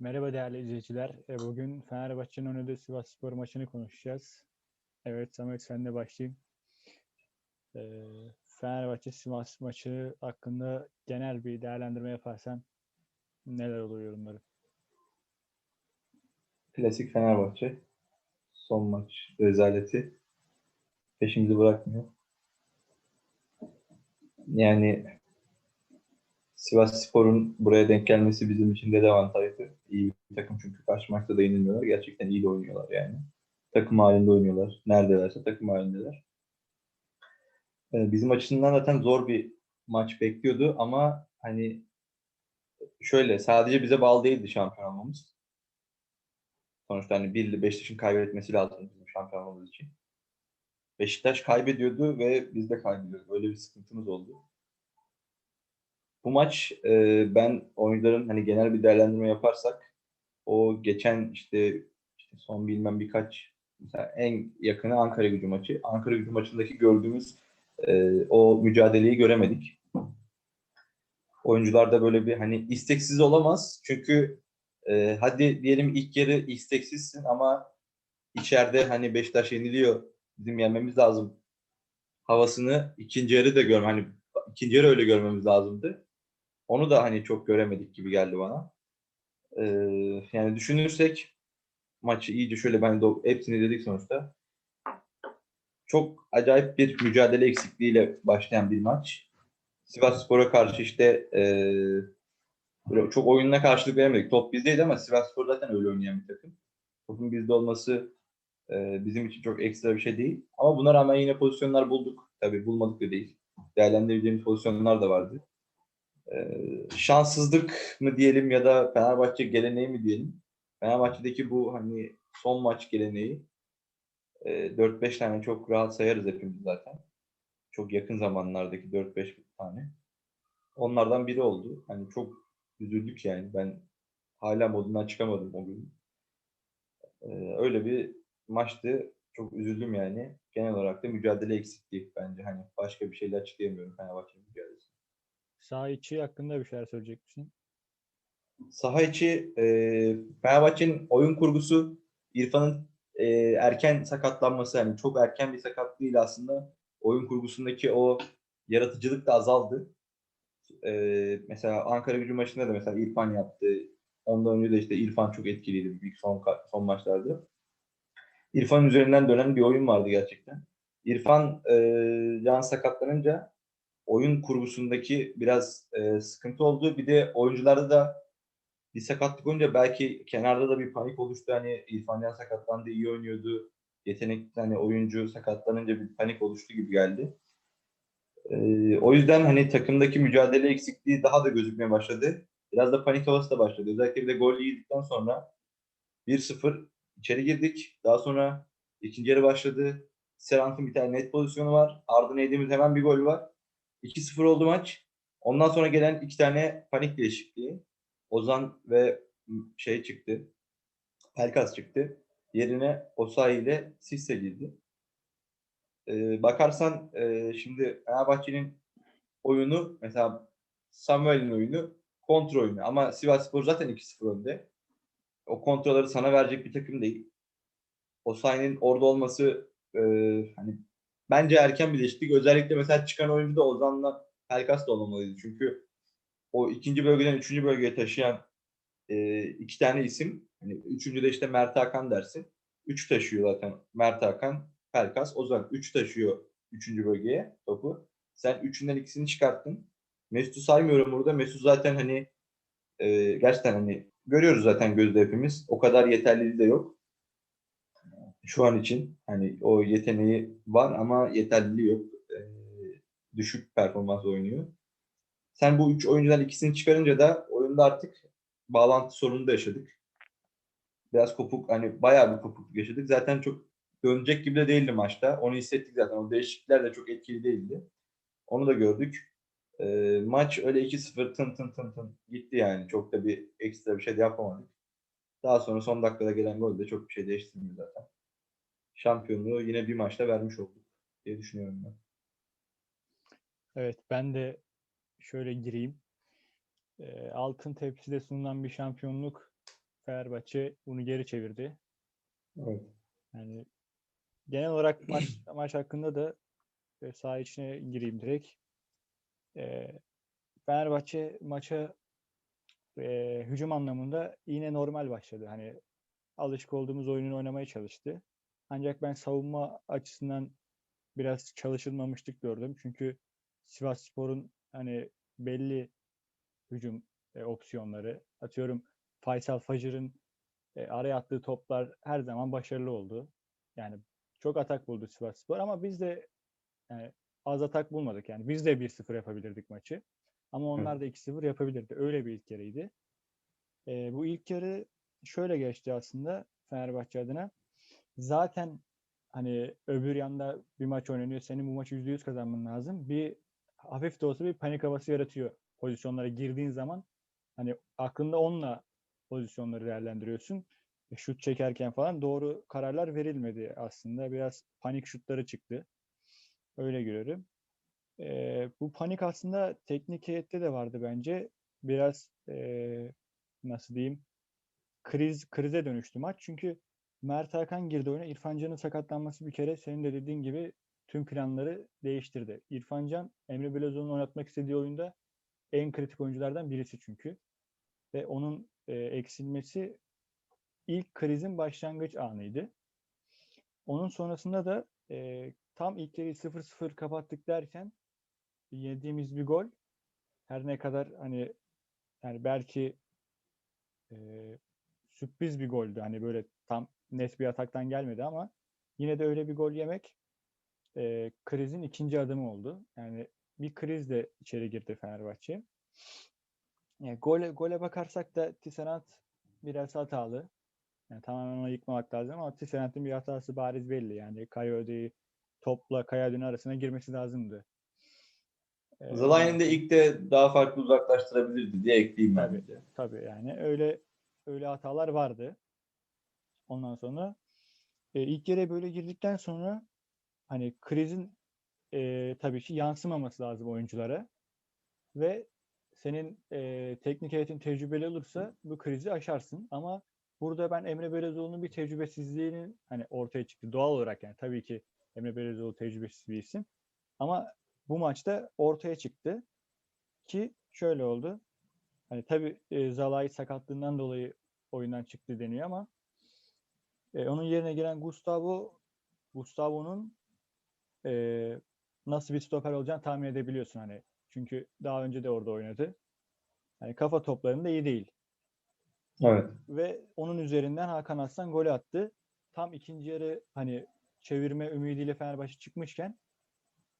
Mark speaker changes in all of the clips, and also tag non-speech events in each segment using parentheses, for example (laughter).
Speaker 1: Merhaba değerli izleyiciler. E, Bugün Fenerbahçe'nin oynadığı Sivasspor maçını konuşacağız. Evet Samet sen de başlayayım. E, Fenerbahçe Sivas maçı hakkında genel bir değerlendirme yaparsan neler oluyor yorumları?
Speaker 2: Klasik Fenerbahçe. Son maç rezaleti. Peşimizi bırakmıyor. Yani Sivas Spor'un buraya denk gelmesi bizim için de avantajlı. İyi bir takım çünkü karşı maçta da yenilmiyorlar. Gerçekten iyi de oynuyorlar yani. Takım halinde oynuyorlar. Neredelerse takım halindeler. Ee, Bizim açısından zaten zor bir maç bekliyordu ama hani şöyle sadece bize bağlı değildi şampiyon olmamız. Sonuçta hani bir Beşiktaş'ın kaybetmesi lazım bizim şampiyon olmamız için. Beşiktaş kaybediyordu ve biz de kaybediyorduk. Öyle bir sıkıntımız oldu. Bu maç e, ben oyuncuların hani genel bir değerlendirme yaparsak o geçen işte, işte son bilmem birkaç mesela en yakını Ankara gücü maçı. Ankara gücü maçındaki gördüğümüz e, o mücadeleyi göremedik. Oyuncularda böyle bir hani isteksiz olamaz. Çünkü e, hadi diyelim ilk yarı isteksizsin ama içeride hani Beşiktaş yeniliyor. Bizim yenmemiz lazım. Havasını ikinci yarı da görme hani ikinci yarı öyle görmemiz lazımdı. Onu da hani çok göremedik gibi geldi bana. Ee, yani düşünürsek maçı iyice şöyle ben de hepsini dedik sonuçta. Çok acayip bir mücadele eksikliğiyle başlayan bir maç. Sivas Spor'a karşı işte ee, böyle çok oyununa karşılık veremedik. Top bizdeydi ama Sivas Spor zaten öyle oynayan bir takım. Topun bizde olması ee, bizim için çok ekstra bir şey değil. Ama buna rağmen yine pozisyonlar bulduk. Tabii bulmadık da değil. Değerlendirebileceğimiz pozisyonlar da vardı. Ee, şanssızlık mı diyelim ya da Fenerbahçe geleneği mi diyelim. Fenerbahçe'deki bu hani son maç geleneği e, 4-5 tane çok rahat sayarız hepimiz zaten. Çok yakın zamanlardaki 4-5 tane. Onlardan biri oldu. Hani çok üzüldük yani. Ben hala modundan çıkamadım o gün. Ee, öyle bir maçtı. Çok üzüldüm yani. Genel olarak da mücadele eksikliği bence. Hani başka bir şeyle açıklayamıyorum Fenerbahçe'nin mücadelesi.
Speaker 1: Saha içi hakkında bir şeyler söyleyecek misin?
Speaker 2: Saha içi e, Fenerbahçe'nin oyun kurgusu İrfan'ın e, erken sakatlanması yani çok erken bir sakatlığıyla aslında oyun kurgusundaki o yaratıcılık da azaldı. E, mesela Ankara gücü maçında da mesela İrfan yaptı. Ondan önce de işte İrfan çok etkiliydi büyük son, son maçlarda. İrfan üzerinden dönen bir oyun vardı gerçekten. İrfan e, can sakatlanınca oyun kurgusundaki biraz e, sıkıntı oldu. Bir de oyuncularda da bir sakatlık olunca belki kenarda da bir panik oluştu. Hani İrfan Can sakatlandı, iyi oynuyordu. Yetenekli hani oyuncu sakatlanınca bir panik oluştu gibi geldi. E, o yüzden hani takımdaki mücadele eksikliği daha da gözükmeye başladı. Biraz da panik havası da başladı. Özellikle bir de gol yedikten sonra 1-0 içeri girdik. Daha sonra ikinci yarı başladı. Serant'ın bir tane net pozisyonu var. Ardına yediğimiz hemen bir gol var. 2-0 oldu maç. Ondan sonra gelen iki tane panik değişikliği. Ozan ve şey çıktı. Pelkas çıktı. Yerine Osayi ile Sisse girdi. Ee, bakarsan e, şimdi Fenerbahçe'nin oyunu mesela Samuel'in oyunu kontrol oyunu ama Sivasspor zaten 2-0 önde. O kontrolleri sana verecek bir takım değil. Osayi'nin orada olması e, hani bence erken bir değişiklik. Özellikle mesela çıkan oyuncu da Ozan'la Pelkas da olmamalıydı. Çünkü o ikinci bölgeden üçüncü bölgeye taşıyan e, iki tane isim. Hani üçüncü de işte Mert Hakan dersin. Üç taşıyor zaten Mert Hakan, Pelkas, Ozan. Üç taşıyor üçüncü bölgeye topu. Sen üçünden ikisini çıkarttın. Mesut'u saymıyorum burada. Mesut zaten hani e, gerçekten hani görüyoruz zaten gözde hepimiz. O kadar yeterliliği de yok. Şu an için hani o yeteneği var ama yeterliliği yok. E, düşük performans oynuyor. Sen bu üç oyuncudan ikisini çıkarınca da oyunda artık bağlantı sorunu da yaşadık. Biraz kopuk hani bayağı bir kopukluk yaşadık. Zaten çok dönecek gibi de değildi maçta. Onu hissettik zaten. O değişiklikler de çok etkili değildi. Onu da gördük. E, maç öyle 2-0 tın tın tın tın gitti yani. Çok da bir ekstra bir şey de yapamadık. Daha sonra son dakikada gelen gol de çok bir şey değiştirmiyor zaten. Şampiyonluğu yine bir maçta vermiş olduk diye düşünüyorum ben.
Speaker 1: Evet ben de şöyle gireyim. E, altın tepside sunulan bir şampiyonluk Fenerbahçe bunu geri çevirdi.
Speaker 2: Evet.
Speaker 1: Yani genel olarak (clears throat) maç maç hakkında da e, saha içine gireyim direkt. E, Fenerbahçe maça e, hücum anlamında yine normal başladı. Hani alışık olduğumuz oyununu oynamaya çalıştı. Ancak ben savunma açısından biraz çalışılmamışlık gördüm. Çünkü Sivasspor'un hani belli hücum e, opsiyonları atıyorum Faysal Facır'ın e, araya attığı toplar her zaman başarılı oldu. Yani çok atak buldu Sivasspor ama biz de yani az atak bulmadık. Yani biz de 1-0 yapabilirdik maçı. Ama onlar da 2-0 yapabilirdi. Öyle bir ilk yarıydı. E, bu ilk yarı şöyle geçti aslında Fenerbahçe adına. Zaten hani öbür yanda bir maç oynanıyor. Senin bu maçı %100 kazanman lazım. Bir hafif de olsa bir panik havası yaratıyor pozisyonlara girdiğin zaman. Hani aklında onunla pozisyonları değerlendiriyorsun. E, Şut çekerken falan doğru kararlar verilmedi aslında. Biraz panik şutları çıktı. Öyle görüyorum. Ee, bu panik aslında teknik heyette de vardı bence. Biraz ee, nasıl diyeyim kriz krize dönüştü maç. Çünkü Mert Hakan girdi oyuna. İrfan Can'ın sakatlanması bir kere senin de dediğin gibi tüm planları değiştirdi. İrfan Can, Emre Belözoğlu'nun oynatmak istediği oyunda en kritik oyunculardan birisi çünkü. Ve onun e, eksilmesi ilk krizin başlangıç anıydı. Onun sonrasında da e, tam ilk yarıyı 0-0 kapattık derken yediğimiz bir gol her ne kadar hani yani belki e, sürpriz bir goldü. Hani böyle tam net bir ataktan gelmedi ama yine de öyle bir gol yemek e, krizin ikinci adımı oldu. Yani bir krizle içeri girdi Fenerbahçe. Yani gole, gole bakarsak da Tisserand biraz hatalı. Yani tamamen onu yıkmamak lazım ama Tisserand'ın bir hatası bariz belli. Yani Kayode'yi topla Kayadün arasına girmesi lazımdı. Ee,
Speaker 2: Zalai'nin de ilk de daha farklı uzaklaştırabilirdi diye ekleyeyim ben
Speaker 1: Tabii.
Speaker 2: de.
Speaker 1: Tabii yani öyle öyle hatalar vardı. Ondan sonra e, ilk yere böyle girdikten sonra hani krizin e, tabii ki yansımaması lazım oyunculara ve senin e, teknik heyetin tecrübeli olursa bu krizi aşarsın ama burada ben Emre Belözoğlu'nun bir tecrübesizliğinin hani ortaya çıktı doğal olarak yani tabii ki Emre Belözoğlu tecrübesiz bir isim ama bu maçta ortaya çıktı ki şöyle oldu. Hani tabii e, Zalai sakatlığından dolayı oyundan çıktı deniyor ama e, onun yerine giren Gustavo Gustavo'nun e, nasıl bir stoper olacağını tahmin edebiliyorsun hani. Çünkü daha önce de orada oynadı. Hani kafa toplarında iyi değil.
Speaker 2: Evet.
Speaker 1: Ve onun üzerinden Hakan Aslan golü attı. Tam ikinci yarı hani çevirme ümidiyle Fenerbahçe çıkmışken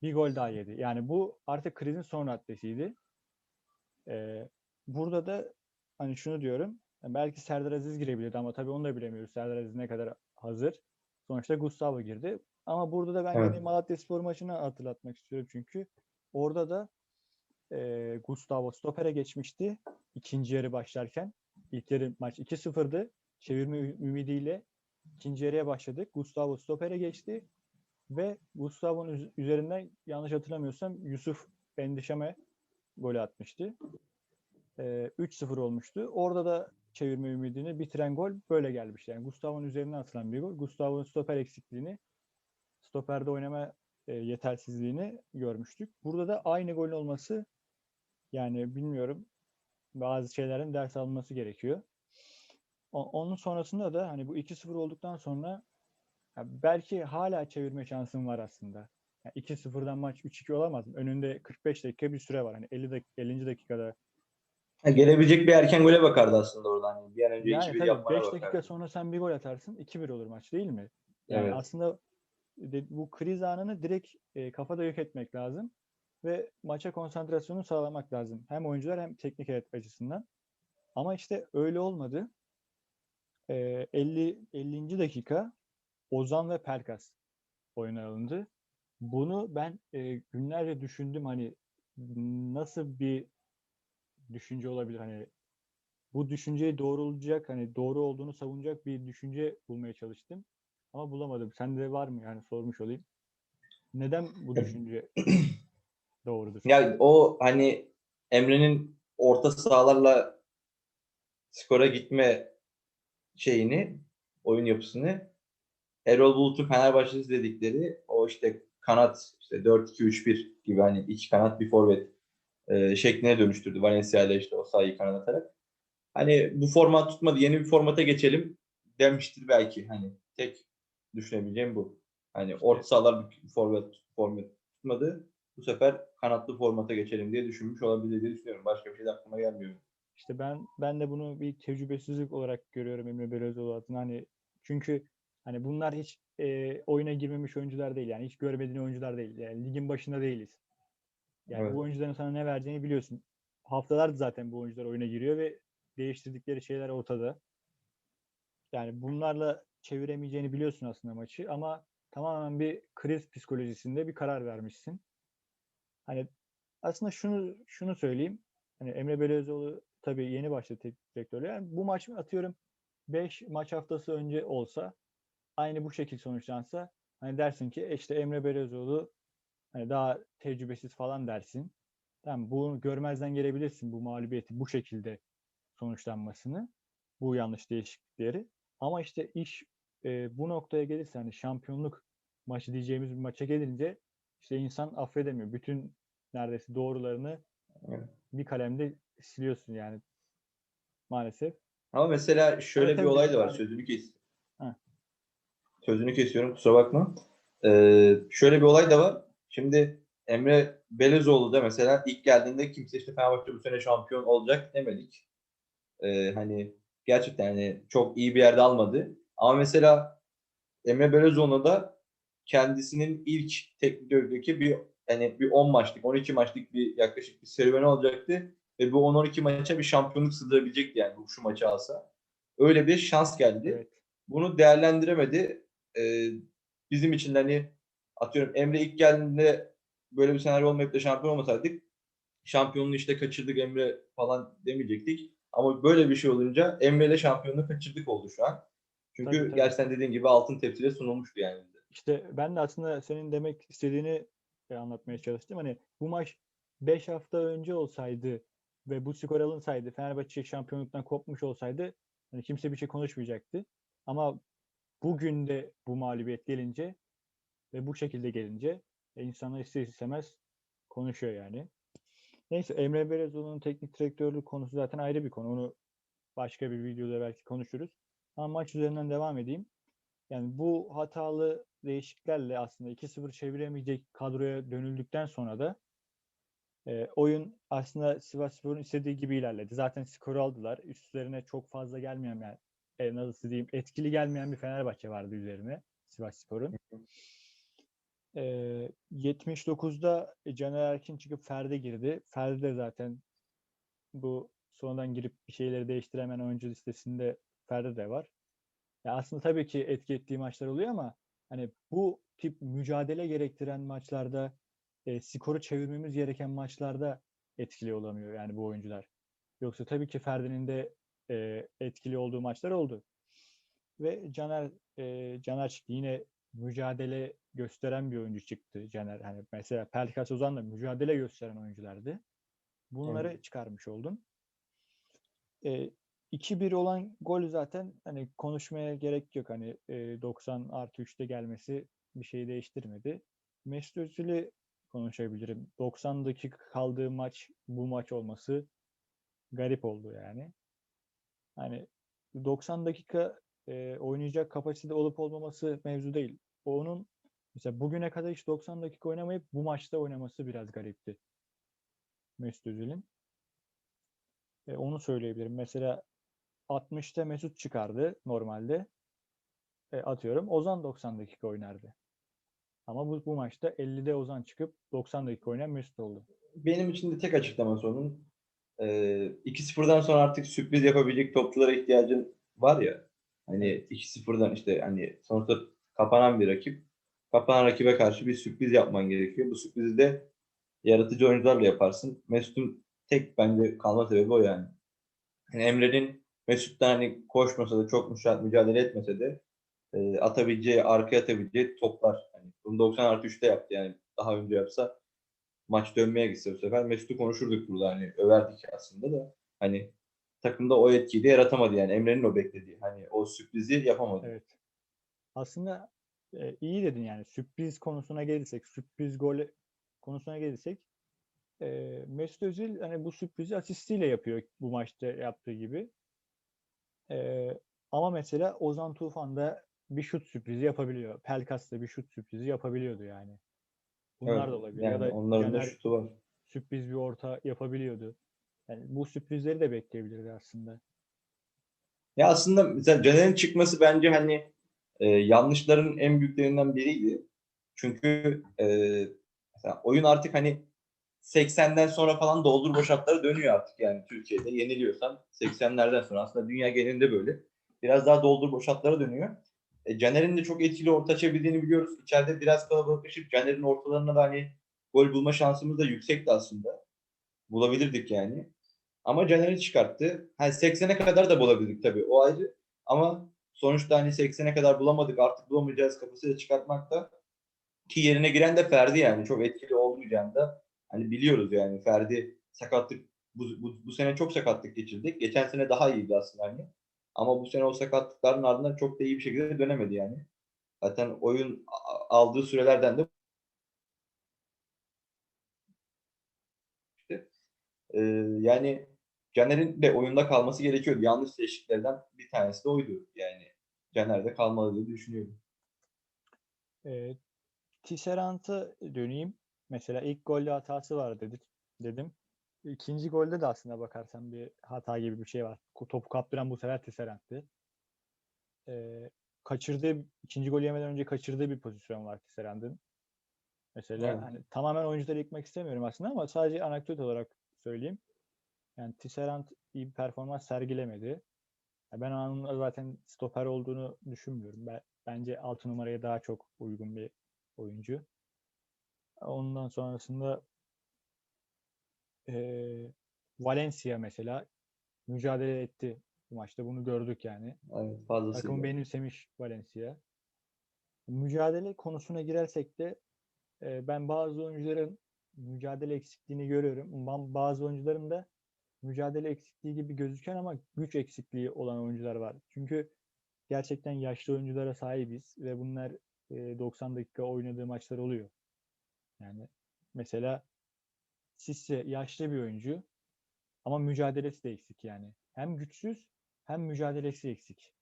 Speaker 1: bir gol daha yedi. Yani bu artık krizin son raddesiydi. Ee, burada da hani şunu diyorum. Yani belki Serdar Aziz girebilirdi ama tabii onu da bilemiyoruz. Serdar Aziz ne kadar hazır. Sonuçta Gustavo girdi. Ama burada da ben
Speaker 2: Evet.
Speaker 1: yine Malatya Spor maçını hatırlatmak istiyorum çünkü orada da e, Gustavo stopere geçmişti ikinci yarı başlarken. İlk yarı maç 2-0'dı. Çevirme ümidiyle ikinci yarıya başladık. Gustavo stopere geçti ve Gustavo'nun üz- üzerinden yanlış hatırlamıyorsam Yusuf Endişame golü atmıştı. Ee, 3-0 olmuştu. Orada da çevirme ümidini bitiren gol böyle gelmişti. Yani Gustavo'nun üzerinden atılan bir gol. Gustavo'nun stoper eksikliğini, stoperde oynama e, yetersizliğini görmüştük. Burada da aynı golün olması yani bilmiyorum bazı şeylerin ders alınması gerekiyor. O- Onun sonrasında da hani bu 2-0 olduktan sonra belki hala çevirme şansın var aslında. Yani 2-0'dan maç 3-2 olamaz mı? Önünde 45 dakika bir süre var. Hani 50 dak 50. dakikada.
Speaker 2: Ha, gelebilecek bir erken gole bakardı aslında oradan. Yani bir an önce
Speaker 1: Yani
Speaker 2: 2-1
Speaker 1: tabii
Speaker 2: yapmana
Speaker 1: 5
Speaker 2: bakardı.
Speaker 1: dakika sonra sen bir gol atarsın 2-1 olur maç değil mi? Yani
Speaker 2: Evet.
Speaker 1: aslında de- bu kriz anını direkt e, kafada yok etmek lazım ve maça konsantrasyonu sağlamak lazım. Hem oyuncular hem teknik heyet açısından. Ama işte öyle olmadı. E, 50 50. dakika Ozan ve Pelkas oyuna alındı. Bunu ben e, günlerce düşündüm hani nasıl bir düşünce olabilir hani bu düşünceyi doğrulayacak hani doğru olduğunu savunacak bir düşünce bulmaya çalıştım. Ama bulamadım. Sende var mı yani sormuş olayım. Neden bu düşünce (clears throat) doğrudur?
Speaker 2: Ya o hani Emre'nin orta sahalarla skora gitme şeyini, oyun yapısını Erol Bulut'un Fenerbahçe'si dedikleri o işte kanat işte 4-2-3-1 gibi hani iki kanat bir forvet e, şekline dönüştürdü. Valencia ile işte o sahayı kanat atarak. Hani bu format tutmadı. Yeni bir formata geçelim demiştir belki. Hani tek düşünebileceğim bu. Hani orta sahalar bir forvet, format tutmadı. Bu sefer kanatlı formata geçelim diye düşünmüş olabilir diye düşünüyorum. Başka bir şey de aklıma gelmiyor.
Speaker 1: İşte ben ben de bunu bir tecrübesizlik olarak görüyorum Emre Belözoğlu adına. Hani çünkü hani bunlar hiç e, oyuna girmemiş oyuncular değil yani hiç görmediğin oyuncular değil. Yani ligin başında değiliz. Yani
Speaker 2: Evet.
Speaker 1: bu oyuncuların sana ne vereceğini biliyorsun. Haftalardır zaten bu oyuncular oyuna giriyor ve değiştirdikleri şeyler ortada. Yani bunlarla çeviremeyeceğini biliyorsun aslında maçı ama tamamen bir kriz psikolojisinde bir karar vermişsin. Hani aslında şunu şunu söyleyeyim. Hani Emre Belözoğlu tabii yeni başladı teknik direktörlüğe. Yani bu maç atıyorum 5 maç haftası önce olsa aynı bu şekilde sonuçlansa hani dersin ki "E işte Emre Belözoğlu hani daha tecrübesiz falan dersin. Tamam bunu görmezden gelebilirsin bu mağlubiyeti bu şekilde sonuçlanmasını. Bu yanlış değişiklikleri. Ama işte iş e, bu noktaya gelirse hani şampiyonluk maçı diyeceğimiz bir maça gelince işte insan affedemiyor. Bütün neredeyse doğrularını
Speaker 2: Evet.
Speaker 1: bir kalemde siliyorsun yani maalesef.
Speaker 2: Ama mesela şöyle
Speaker 1: Evet,
Speaker 2: bir olay da var. Sözünü kes.
Speaker 1: Ha.
Speaker 2: Sözünü kesiyorum kusura bakma. Ee, şöyle bir olay da var. Şimdi Emre Belezoğlu da mesela ilk geldiğinde kimse işte Fenerbahçe bu sene şampiyon olacak demedik. Ee, hani gerçekten hani çok iyi bir yerde almadı. Ama mesela Emre Belezoğlu da kendisinin ilk teknik direktördeki bir yani bir 10 maçlık, 12 maçlık bir yaklaşık bir serüveni olacaktı ve bu 10-12 maça bir şampiyonluk sığdırabilecekti yani bu şu maçı alsa. Öyle bir şans geldi.
Speaker 1: Evet.
Speaker 2: Bunu değerlendiremedi. Ee, bizim için hani atıyorum Emre ilk geldiğinde böyle bir senaryo olmayıp da şampiyon olmasaydık şampiyonluğu işte kaçırdık Emre falan demeyecektik. Ama böyle bir şey olunca Emre ile şampiyonluğu kaçırdık oldu şu an. Çünkü
Speaker 1: Tabii, tabii.
Speaker 2: gerçekten dediğin gibi altın tepsiyle sunulmuştu yani.
Speaker 1: İşte ben de aslında senin demek istediğini e, anlatmaya çalıştım. Hani bu maç 5 hafta önce olsaydı ve bu skor alınsaydı Fenerbahçe şampiyonluktan kopmuş olsaydı hani kimse bir şey konuşmayacaktı. Ama bugün de bu mağlubiyet gelince ve bu şekilde gelince e, insanlar ister istemez konuşuyor yani. Neyse Emre Belezoğlu'nun teknik direktörlük konusu zaten ayrı bir konu. Onu başka bir videoda belki konuşuruz. Ama maç üzerinden devam edeyim. Yani bu hatalı değişikliklerle aslında 2-0 çeviremeyecek kadroya dönüldükten sonra da e, oyun aslında Sivasspor'un istediği gibi ilerledi. Zaten skoru aldılar. Üstlerine çok fazla gelmeyen yani e, nasıl diyeyim etkili gelmeyen bir Fenerbahçe vardı üzerine Sivasspor'un. E, 79'da Caner Erkin çıkıp Ferdi girdi. Ferdi de zaten bu sonradan girip bir şeyleri değiştiremeyen oyuncu listesinde Ferdi de var. Ya aslında tabii ki etki ettiği maçlar oluyor ama hani bu tip mücadele gerektiren maçlarda e, skoru çevirmemiz gereken maçlarda etkili olamıyor yani bu oyuncular. Yoksa tabii ki Ferdi'nin de e, etkili olduğu maçlar oldu. Ve Caner e, Caner çıktı. Yine mücadele gösteren bir oyuncu çıktı Caner. Hani mesela Pelkas Ozan da mücadele gösteren oyunculardı. Bunları çıkarmış oldun. E, 2-1 olan gol zaten hani konuşmaya gerek yok. Hani e, 90 artı 3'te gelmesi bir şey değiştirmedi. Mesut Özil'i konuşabilirim. 90 dakika kaldığı maç bu maç olması garip oldu yani. Hani 90 dakika e, oynayacak kapasitede olup olmaması mevzu değil. Onun mesela bugüne kadar hiç 90 dakika oynamayıp bu maçta oynaması biraz garipti. Mesut Özil'in. E, onu söyleyebilirim. Mesela 60'ta Mesut çıkardı normalde. E, atıyorum Ozan 90 dakika oynardı. Ama bu, bu maçta 50'de Ozan çıkıp 90 dakika oynayan Mesut oldu.
Speaker 2: Benim için de tek açıklaması onun. E, 2-0'dan sonra artık sürpriz yapabilecek topçulara ihtiyacın var ya. Hani 2-0'dan işte hani sonuçta kapanan bir rakip. Kapanan rakibe karşı bir sürpriz yapman gerekiyor. Bu sürprizi de yaratıcı oyuncularla yaparsın. Mesut'un tek bence kalma sebebi o yani. Yani Emre'nin Mesut'tan hani koşmasa da çok müca- mücadele etmese de e, atabileceği, arkaya atabileceği toplar. Yani bunu 90 artı 3'te yaptı yani. Daha önce yapsa maç dönmeye gitse bu sefer Mesut'u konuşurduk burada hani överdik aslında da hani takımda o etkiyi de yaratamadı yani. Emre'nin o beklediği. Hani o sürprizi yapamadı.
Speaker 1: Evet. Aslında e, iyi dedin yani sürpriz konusuna gelirsek, sürpriz gol konusuna gelirsek e, Mesut Özil hani bu sürprizi asistiyle yapıyor bu maçta yaptığı gibi. E, ama mesela Ozan Tufan da bir şut sürprizi yapabiliyor. Pelkas da bir şut sürprizi yapabiliyordu yani. Bunlar
Speaker 2: Evet,
Speaker 1: da olabilir.
Speaker 2: Yani
Speaker 1: ya da
Speaker 2: onların da şutu var.
Speaker 1: sürpriz bir orta yapabiliyordu. Yani bu sürprizleri de bekleyebilirdi aslında.
Speaker 2: Ya aslında mesela Caner'in çıkması bence hani e, yanlışların en büyüklerinden biriydi. Çünkü e, oyun artık hani 80'den sonra falan doldur boşaltlara dönüyor artık yani Türkiye'de. Yeniliyorsan 80'lerden sonra aslında dünya genelinde böyle. Biraz daha doldur boşaltlara dönüyor. E, Caner'in de çok etkili orta açabildiğini biliyoruz. İçeride biraz kalabalıklaşıp Caner'in ortalarına da hani gol bulma şansımız da yüksekti aslında. Bulabilirdik yani. Ama Caner'i çıkarttı. Hani 80'e kadar da bulabildik tabii. O ayrı. Ama sonuçta hani 80'e kadar bulamadık. Artık bulamayacağız kafasıyla çıkartmakta. Ki yerine giren de Ferdi yani. Çok etkili olmayacağını da hani biliyoruz yani. Ferdi sakatlık bu, bu, bu sene çok sakatlık geçirdik. Geçen sene daha iyiydi aslında hani. Ama bu sene o sakatlıkların ardından çok da iyi bir şekilde dönemedi yani. Zaten oyun aldığı sürelerden de işte, yani Caner'in de oyunda kalması gerekiyordu. Yanlış seçtiklerden bir tanesi de oydu. Yani Caner de kalmalı diye düşünüyorum.
Speaker 1: E, Tisserant'a döneyim. Mesela ilk golde hatası var dedik, dedim. İkinci golde de aslında bakarsan bir hata gibi bir şey var. Topu kaptıran bu sefer Tisserant'tı. E, kaçırdığı, ikinci gol yemeden önce kaçırdığı bir pozisyon var Tisserant'ın. Mesela
Speaker 2: Evet.
Speaker 1: hani tamamen oyuncuları yıkmak istemiyorum aslında ama sadece anekdot olarak söyleyeyim. Yani Tisserant iyi bir performans sergilemedi. Ben onun zaten stoper olduğunu düşünmüyorum. Ben, bence 6 numaraya daha çok uygun bir oyuncu. Ondan sonrasında eee, Valencia mesela mücadele etti bu maçta. Bunu gördük yani.
Speaker 2: Evet, fazlasıyla.
Speaker 1: Takımı benimsemiş Valencia. Mücadele konusuna girersek de e, ben bazı oyuncuların mücadele eksikliğini görüyorum. Ben bazı oyuncuların da mücadele eksikliği gibi gözüken ama güç eksikliği olan oyuncular var. Çünkü gerçekten yaşlı oyunculara sahibiz ve bunlar e, 90 dakika oynadığı maçlar oluyor. Yani mesela Sisse yaşlı bir oyuncu ama mücadelesi de eksik yani. Hem güçsüz hem mücadelesi eksik.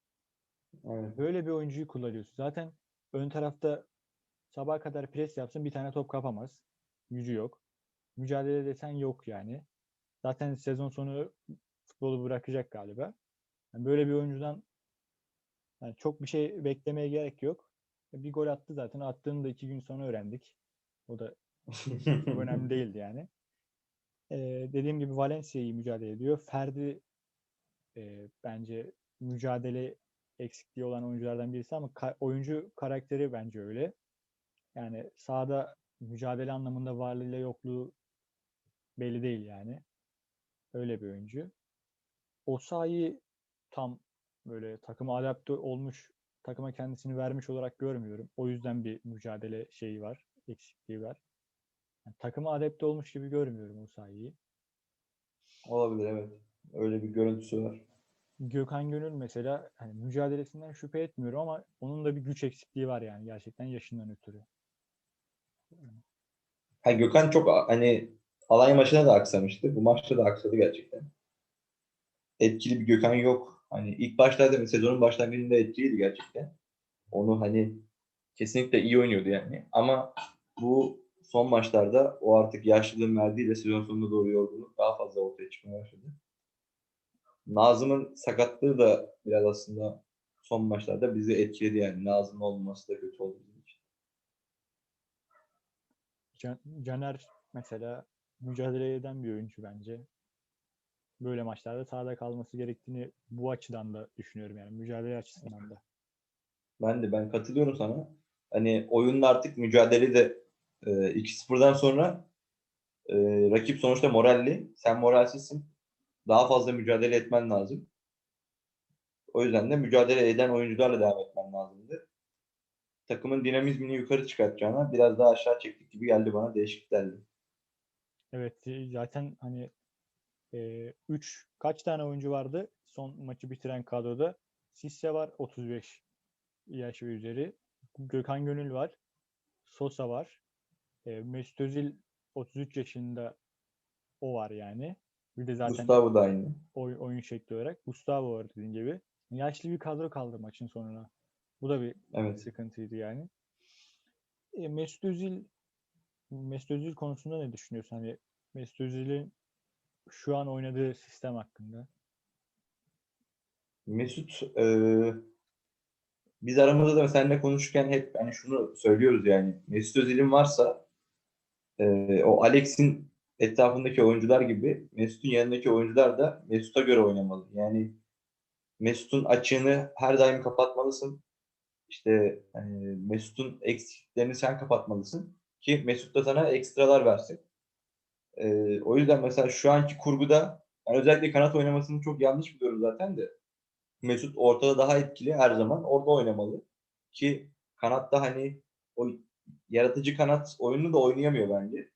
Speaker 2: Evet.
Speaker 1: Böyle bir oyuncuyu kullanıyorsun. Zaten ön tarafta sabaha kadar pres yapsın bir tane top kapamaz. Gücü yok. Mücadele desen yok yani. Zaten sezon sonu futbolu bırakacak galiba. Yani böyle bir oyuncudan yani çok bir şey beklemeye gerek yok. Bir gol attı zaten. Attığını da iki gün sonra öğrendik. O da (laughs) önemli değildi yani. Ee, dediğim gibi Valencia iyi mücadele ediyor. Ferdi e, bence mücadele eksikliği olan oyunculardan birisi ama ka- oyuncu karakteri bence öyle. Yani sahada mücadele anlamında varlığıyla yokluğu belli değil yani. Öyle bir oyuncu. Osayi tam böyle takıma adapte olmuş, takıma kendisini vermiş olarak görmüyorum. O yüzden bir mücadele şeyi var, eksikliği var. Yani takıma adapte olmuş gibi görmüyorum Osayi'yi.
Speaker 2: Olabilir evet. Öyle bir görüntüsü var.
Speaker 1: Gökhan Gönül mesela hani mücadelesinden şüphe etmiyorum ama onun da bir güç eksikliği var yani gerçekten yaşından ötürü.
Speaker 2: Ha, Gökhan çok hani Alanya maçına da aksamıştı. Bu maçta da aksadı gerçekten. Etkili bir Gökhan yok. Hani ilk başlarda sezonun başlangıcında etkiliydi gerçekten. Onu hani kesinlikle iyi oynuyordu yani. Ama bu son maçlarda o artık yaşlılığın verdiğiyle sezon sonuna doğru yorgunluk daha fazla ortaya çıkmaya başladı. Nazım'ın sakatlığı da biraz aslında son maçlarda bizi etkiledi yani. Nazım'ın olmaması da kötü oldu
Speaker 1: Caner mesela mücadele eden bir oyuncu bence. Böyle maçlarda sahada kalması gerektiğini bu açıdan da düşünüyorum yani mücadele açısından da.
Speaker 2: Ben de ben katılıyorum sana. Hani oyunun artık mücadele de e, 2-0'dan sonra e, rakip sonuçta moralli. Sen moralsizsin. Daha fazla mücadele etmen lazım. O yüzden de mücadele eden oyuncularla devam etmen lazımdı. Takımın dinamizmini yukarı çıkartacağına biraz daha aşağı çektik gibi geldi bana değişikliklerle.
Speaker 1: Evet e, zaten hani e, 3 kaç tane oyuncu vardı son maçı bitiren kadroda? Sisse var 35 yaş ve üzeri. Gökhan Gönül var. Sosa var. E, Mesut Özil 33 yaşında o var yani. Bir de zaten
Speaker 2: Gustavo da aynı.
Speaker 1: oy- oyun şekli olarak. Gustavo var dediğin gibi. Yaşlı bir kadro kaldı maçın sonuna. Bu da bir
Speaker 2: Evet.
Speaker 1: sıkıntıydı yani. E, Mesut Özil Mesut Özil konusunda ne düşünüyorsun? Hani Mesut Özil'in şu an oynadığı sistem hakkında.
Speaker 2: Mesut eee, biz aramızda da seninle konuşurken hep hani şunu söylüyoruz yani Mesut Özil'in varsa eee, o Alex'in etrafındaki oyuncular gibi Mesut'un yanındaki oyuncular da Mesut'a göre oynamalı. Yani Mesut'un açığını her daim kapatmalısın. İşte hani Mesut'un eksiklerini sen kapatmalısın ki Mesut da sana ekstralar versin. Eee, o yüzden mesela şu anki kurguda ben özellikle kanat oynamasını çok yanlış buluyorum zaten de. Mesut ortada daha etkili her zaman orada oynamalı. Ki kanatta hani o yaratıcı kanat oyununu da oynayamıyor bence.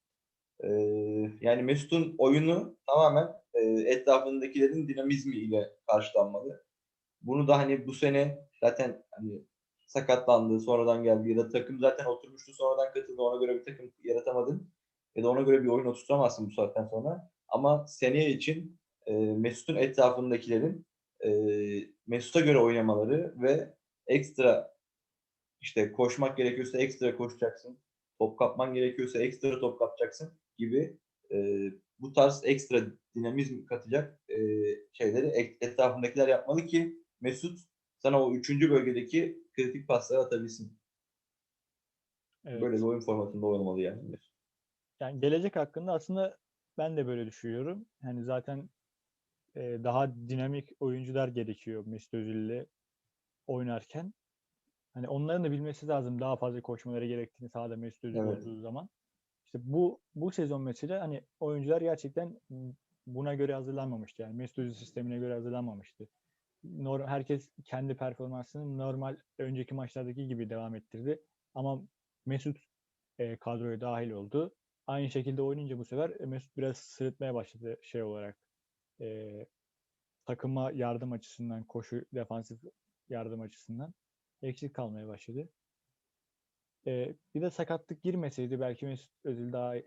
Speaker 2: Eee, yani Mesut'un oyunu tamamen eee, etrafındakilerin dinamizmi ile karşılanmalı. Bunu da hani bu sene zaten hani sakatlandı, sonradan geldi ya da takım zaten oturmuştu, sonradan katıldı. Ona göre bir takım yaratamadın ya da ona göre bir oyun oturtamazsın bu saatten sonra. Ama seneye için eee, Mesut'un etrafındakilerin eee, Mesut'a göre oynamaları ve ekstra işte koşmak gerekiyorsa ekstra koşacaksın. Top kapman gerekiyorsa ekstra top kapacaksın gibi eee, bu tarz ekstra dinamizm katacak eee, şeyleri etrafındakiler yapmalı ki Mesut sana o üçüncü bölgedeki kritik pasları atabilsin.
Speaker 1: Evet.
Speaker 2: Böyle bir oyun formatında oynamalı yani.
Speaker 1: Yani gelecek hakkında aslında ben de böyle düşünüyorum. Yani zaten e, daha dinamik oyuncular gerekiyor Mesut Özil'le oynarken. Hani onların da bilmesi lazım daha fazla koşmaları gerektiğini sahada Mesut Özil
Speaker 2: Evet.
Speaker 1: olduğu zaman. İşte bu bu sezon mesela hani oyuncular gerçekten buna göre hazırlanmamıştı. Yani Mesut Özil sistemine göre hazırlanmamıştı. Herkes kendi performansını normal önceki maçlardaki gibi devam ettirdi. Ama Mesut e, kadroya dahil oldu. Aynı şekilde oynayınca bu sefer e, Mesut biraz sırıtmaya başladı şey olarak. E, takıma yardım açısından, koşu defansif yardım açısından eksik kalmaya başladı. E, bir de sakatlık girmeseydi belki Mesut Özil daha e,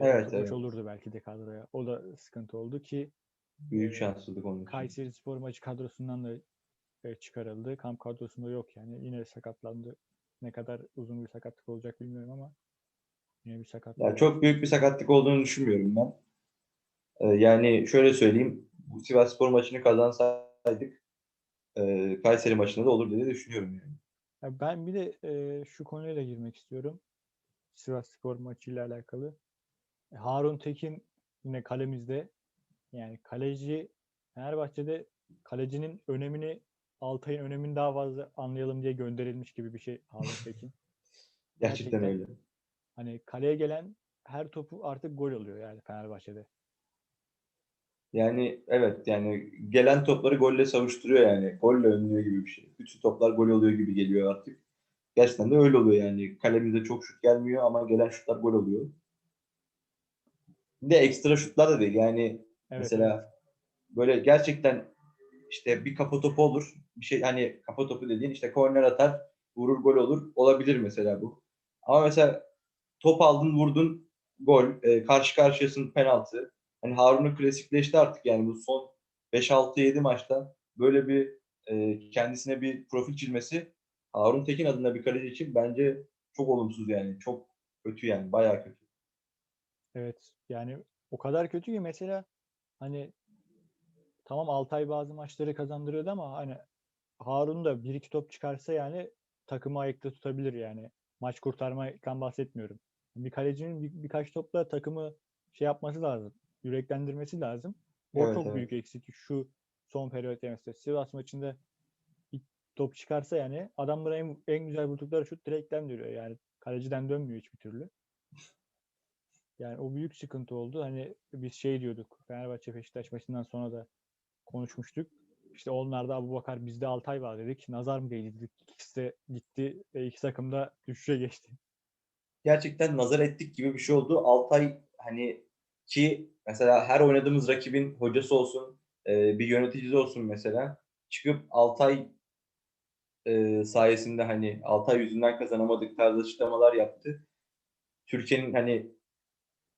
Speaker 2: Evet, evet.
Speaker 1: olurdu belki de kadroya. O da sıkıntı oldu ki
Speaker 2: Büyük şanssızlık onun için.
Speaker 1: Kayseri Spor maçı kadrosundan da e, çıkarıldı. Kamp kadrosunda yok yani. Yine sakatlandı. Ne kadar uzun bir sakatlık olacak bilmiyorum ama yine bir sakatlık.
Speaker 2: Ya çok büyük bir sakatlık olduğunu düşünmüyorum ben. Ee, yani şöyle söyleyeyim. Bu Sivasspor maçını kazansaydık e, Kayseri maçında da olur diye düşünüyorum yani.
Speaker 1: Ya ben bir de e, şu konuya da girmek istiyorum. Sivas Spor maçıyla alakalı. E, Harun Tekin yine kalemizde. Yani kaleci Fenerbahçe'de kalecinin önemini Altay'ın önemini daha fazla anlayalım diye gönderilmiş gibi bir şey Harun (laughs) Tekin.
Speaker 2: Gerçekten,
Speaker 1: Gerçekten.
Speaker 2: öyle.
Speaker 1: Hani kaleye gelen her topu artık gol oluyor yani Fenerbahçe'de.
Speaker 2: Yani evet yani gelen topları golle savuşturuyor yani. Golle önlüyor gibi bir şey. Bütün toplar gol oluyor gibi geliyor artık. Gerçekten de öyle oluyor yani. Kalemize çok şut gelmiyor ama gelen şutlar gol oluyor. Bir de ekstra şutlar da değil. Yani
Speaker 1: Evet,
Speaker 2: mesela böyle gerçekten işte bir kafa topu olur. Bir şey hani kafa topu dediğin işte korner atar, vurur gol olur. Olabilir mesela bu. Ama mesela top aldın, vurdun, gol. E, karşı karşıyasın penaltı. Hani Harun'un klasikleşti artık yani bu son 5-6-7 maçta böyle bir e, kendisine bir profil çizmesi Harun Tekin adında bir kaleci için bence çok olumsuz yani. Çok kötü yani. Bayağı kötü.
Speaker 1: Evet. Yani o kadar kötü ki mesela hani tamam Altay bazı maçları kazandırıyordu ama hani Harun da bir iki top çıkarsa yani takımı ayakta tutabilir yani. Maç kurtarmaktan bahsetmiyorum. Bir kalecinin bir, birkaç topla takımı şey yapması lazım. Yüreklendirmesi lazım. O
Speaker 2: Evet,
Speaker 1: çok
Speaker 2: evet.
Speaker 1: büyük eksik şu son periyot mesela. Sivas maçında bir top çıkarsa yani adamlara en, en güzel vurdukları şut direkten dönüyor yani. Kaleciden dönmüyor hiçbir türlü. Yani o büyük sıkıntı oldu. Hani biz şey diyorduk. Fenerbahçe Beşiktaş maçından sonra da konuşmuştuk. İşte onlarda Abu Bakar bizde Altay var dedik. Nazar mı değdi dedik. İkisi de gitti ve iki takım da düşüşe geçti.
Speaker 2: gerçekten nazar ettik gibi bir şey oldu. Altay hani ki mesela her oynadığımız rakibin hocası olsun, e, bir yöneticisi olsun mesela çıkıp Altay e, sayesinde hani Altay yüzünden kazanamadık tarzı açıklamalar yaptı. Türkiye'nin hani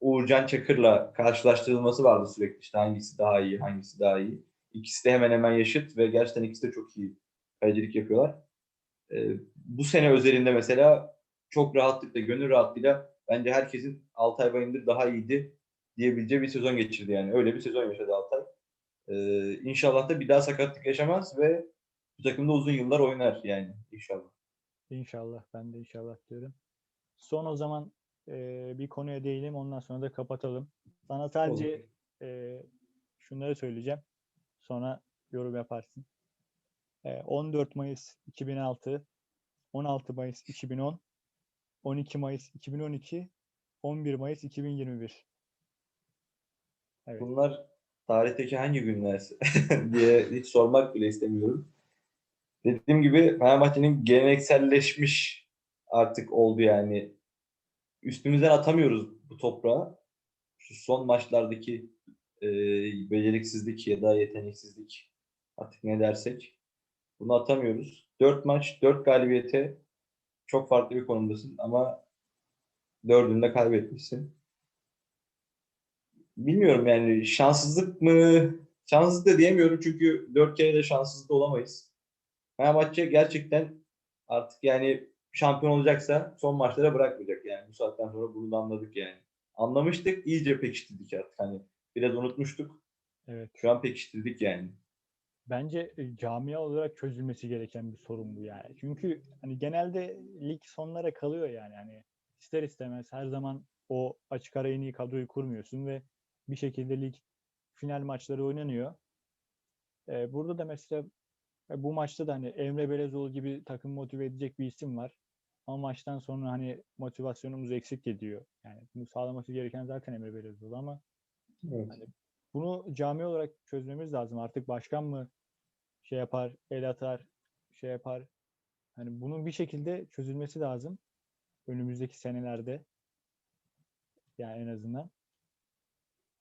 Speaker 2: Uğurcan Çakır'la karşılaştırılması vardı sürekli işte hangisi daha iyi, hangisi daha iyi. İkisi de hemen hemen yaşıt ve gerçekten ikisi de çok iyi kalecilik yapıyorlar. Ee, bu sene özelinde mesela çok rahatlıkla, gönül rahatlığıyla bence herkesin Altay Bayındır daha iyiydi diyebileceği bir sezon geçirdi yani. Öyle bir sezon yaşadı Altay. Ee, inşallah da bir daha sakatlık yaşamaz ve bu takımda uzun yıllar oynar yani inşallah.
Speaker 1: İnşallah. Ben de inşallah diyorum. Son o zaman e, bir konuya değinelim. Ondan sonra da kapatalım. Sana sadece e, şunları söyleyeceğim. Sonra yorum yaparsın. E, 14 Mayıs 2006, 16 Mayıs 2010, 12 Mayıs 2012, 11 Mayıs 2021. Evet.
Speaker 2: Bunlar tarihteki hangi günler (laughs) diye hiç sormak bile istemiyorum. Dediğim gibi Fenerbahçe'nin gelenekselleşmiş artık oldu yani. Üstümüzden atamıyoruz bu toprağı. Şu son maçlardaki e, beceriksizlik ya da yeteneksizlik artık ne dersek bunu atamıyoruz. 4 maç, 4 galibiyete çok farklı bir konumdasın ama dördünde kaybetmişsin. Bilmiyorum yani şanssızlık mı? Şanssızlık da diyemiyorum çünkü dört kere de şanssız da olamayız. Fenerbahçe gerçekten artık yani şampiyon olacaksa son maçlara bırakmayacak yani. Saatten sonra bunu da anladık yani. Anlamıştık, iyice pekiştirdik artık. Hani biraz unutmuştuk.
Speaker 1: Evet.
Speaker 2: Şu an pekiştirdik yani.
Speaker 1: Bence e, camia olarak çözülmesi gereken bir sorun bu yani. Çünkü hani genelde lig sonlara kalıyor yani. Hani ister istemez her zaman o açık ara en iyi kadroyu kurmuyorsun ve bir şekilde lig final maçları oynanıyor. Ee, burada da mesela e, bu maçta da hani Emre Belezoğlu gibi takım motive edecek bir isim var. Ama maçtan sonra hani motivasyonumuz eksik ediyor. Yani bunu sağlaması gereken zaten Emre Belezoğlu ama
Speaker 2: Evet.
Speaker 1: bunu cami olarak çözmemiz lazım. Artık başkan mı şey yapar, el atar, şey yapar. Hani bunun bir şekilde çözülmesi lazım. Önümüzdeki senelerde. Yani en azından.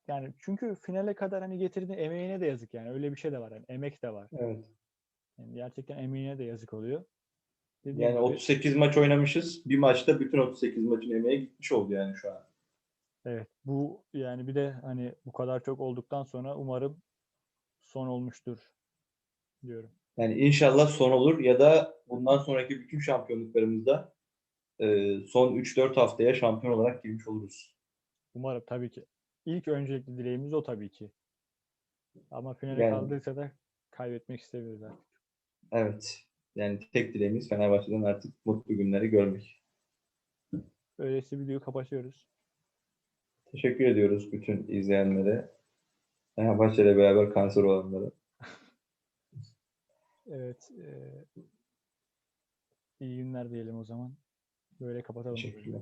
Speaker 1: Yani çünkü finale kadar hani getirdiğin emeğine de yazık yani. Öyle bir şey de var. Yani emek de var.
Speaker 2: evet.
Speaker 1: Yani gerçekten emeğine de yazık oluyor. Dediğim
Speaker 2: Yani
Speaker 1: gibi-
Speaker 2: 38 maç oynamışız. Bir maçta bütün 38 maçın emeği gitmiş oldu yani şu an.
Speaker 1: Evet bu yani bir de hani bu kadar çok olduktan sonra umarım son olmuştur diyorum.
Speaker 2: Yani inşallah son olur ya da bundan sonraki bütün şampiyonluklarımızda e, son 3-4 haftaya şampiyon olarak girmiş oluruz.
Speaker 1: Umarım tabii ki. İlk öncelikli dileğimiz o tabii ki. Ama finale
Speaker 2: Yani-
Speaker 1: kaldıysa da kaybetmek istemiyoruz artık.
Speaker 2: Evet. Yani tek dileğimiz Fenerbahçe'den artık mutlu günleri görmek.
Speaker 1: Öyleyse videoyu kapatıyoruz.
Speaker 2: Teşekkür ediyoruz bütün izleyenlere. Fenerbahçe ile beraber kanser olanlara. (laughs)
Speaker 1: Evet. eee, iyi günler diyelim o zaman. Böyle kapatalım.
Speaker 2: Teşekkürler.